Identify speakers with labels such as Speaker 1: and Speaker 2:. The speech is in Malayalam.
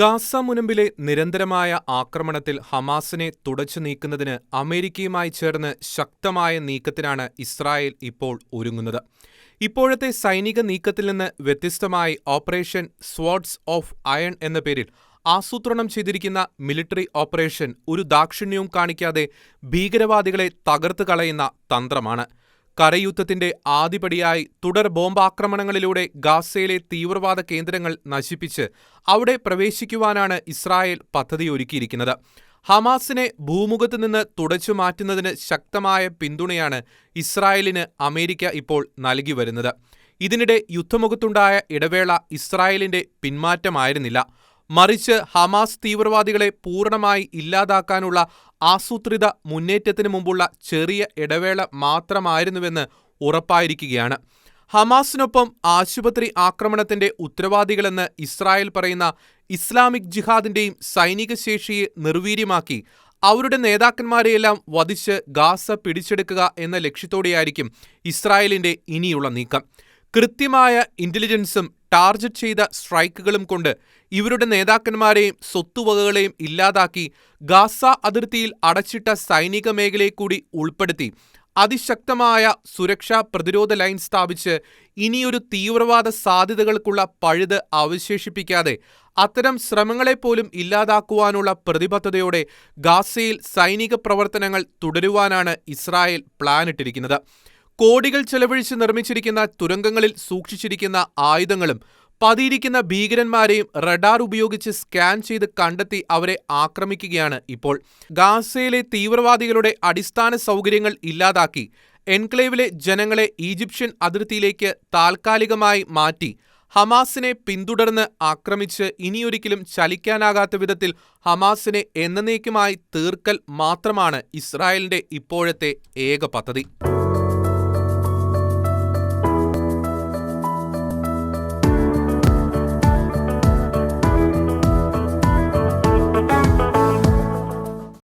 Speaker 1: ഗാസ മുനമ്പിലെ നിരന്തരമായ ആക്രമണത്തിൽ ഹമാസിനെ തുടച്ചു നീക്കുന്നതിന് അമേരിക്കയുമായി ചേർന്ന് ശക്തമായ നീക്കത്തിനാണ് ഇസ്രായേൽ ഇപ്പോൾ ഒരുങ്ങുന്നത്. ഇപ്പോഴത്തെ സൈനിക നീക്കത്തിൽ നിന്ന് വ്യത്യസ്തമായി ഓപ്പറേഷൻ സ്വാർഡ്സ് ഓഫ് അയൺ എന്ന പേരിൽ ആസൂത്രണം ചെയ്തിരിക്കുന്ന മിലിറ്ററി ഓപ്പറേഷൻ ഒരു ദാക്ഷിണ്യവും കാണിക്കാതെ ഭീകരവാദികളെ തകർത്ത് കളയുന്ന തന്ത്രമാണ്. കരയുദ്ധത്തിന്റെ ആദിപടിയായി തുടർ ബോംബാക്രമണങ്ങളിലൂടെ ഗാസയിലെ തീവ്രവാദ കേന്ദ്രങ്ങൾ നശിപ്പിച്ച് അവിടെ പ്രവേശിക്കുവാനാണ് ഇസ്രായേൽ പദ്ധതിയൊരുക്കിയിരിക്കുന്നത്. ഹമാസിനെ ഭൂമുഖത്ത് നിന്ന് തുടച്ചു മാറ്റുന്നതിന് ശക്തമായ പിന്തുണയാണ് ഇസ്രായേലിന് അമേരിക്ക ഇപ്പോൾ നൽകി വരുന്നത് ഇതിനിടെ യുദ്ധമുഖത്തുണ്ടായ ഇടവേള ഇസ്രായേലിന്റെ പിന്മാറ്റമായിരുന്നില്ല. മറിച്ച് ഹമാസ് തീവ്രവാദികളെ പൂർണമായി ഇല്ലാതാക്കാനുള്ള ആസൂത്രിത മുന്നേറ്റത്തിന് മുമ്പുള്ള ചെറിയ ഇടവേള മാത്രമായിരുന്നുവെന്ന് ഉറപ്പായിരിക്കുകയാണ്. ഹമാസിനൊപ്പം ആശുപത്രി ആക്രമണത്തിന്റെ ഉത്തരവാദികളെന്ന് ഇസ്രായേൽ പറയുന്ന ഇസ്ലാമിക് ജിഹാദിന്റെയും സൈനിക ശേഷിയെ നിർവീര്യമാക്കി അവരുടെ നേതാക്കന്മാരെയെല്ലാം വധിച്ച് ഗാസ പിടിച്ചെടുക്കുക എന്ന ലക്ഷ്യത്തോടെയായിരിക്കും ഇസ്രായേലിന്റെ ഇനിയുള്ള നീക്കം. കൃത്യമായ ഇന്റലിജൻസും ടാർജറ്റ് ചെയ്ത സ്ട്രൈക്കുകളും കൊണ്ട് ഇവരുടെ നേതാക്കന്മാരെയും സ്വത്തുവകകളെയും ഇല്ലാതാക്കി ഗാസ അതിർത്തിയിൽ അടച്ചിട്ട സൈനിക മേഖലയെ കൂടി ഉൾപ്പെടുത്തി അതിശക്തമായ സുരക്ഷാ പ്രതിരോധ ലൈൻ സ്ഥാപിച്ച് ഇനിയൊരു തീവ്രവാദ സാധ്യതകൾക്കുള്ള പഴുത് അവശേഷിപ്പിക്കാതെ അത്തരം ശ്രമങ്ങളെപ്പോലും ഇല്ലാതാക്കുവാനുള്ള പ്രതിബദ്ധതയോടെ ഗാസയിൽ സൈനിക പ്രവർത്തനങ്ങൾ തുടരുവാനാണ് ഇസ്രായേൽ പ്ലാനിട്ടിരിക്കുന്നത്. കോടികൾ ചെലവഴിച്ച് നിർമ്മിച്ചിരിക്കുന്ന തുരങ്കങ്ങളിൽ സൂക്ഷിച്ചിരിക്കുന്ന ആയുധങ്ങളും പതിയിരിക്കുന്ന ഭീകരന്മാരെയും റഡാർ ഉപയോഗിച്ച് സ്കാൻ ചെയ്ത് കണ്ടെത്തി അവരെ ആക്രമിക്കുകയാണ് ഇപ്പോൾ. ഗാസയിലെ തീവ്രവാദികളുടെ അടിസ്ഥാന സൗകര്യങ്ങൾ ഇല്ലാതാക്കി എൻക്ലേവിലെ ജനങ്ങളെ ഈജിപ്ഷ്യൻ അതിർത്തിയിലേക്ക് താൽക്കാലികമായി മാറ്റി ഹമാസിനെ പിന്തുടർന്ന് ആക്രമിച്ച് ഇനിയൊരിക്കലും ചലിക്കാനാകാത്ത വിധത്തിൽ ഹമാസിനെ എന്നേക്കുമായി തീർക്കൽ മാത്രമാണ് ഇസ്രായേലിന്റെ ഇപ്പോഴത്തെ ഏക പദ്ധതി.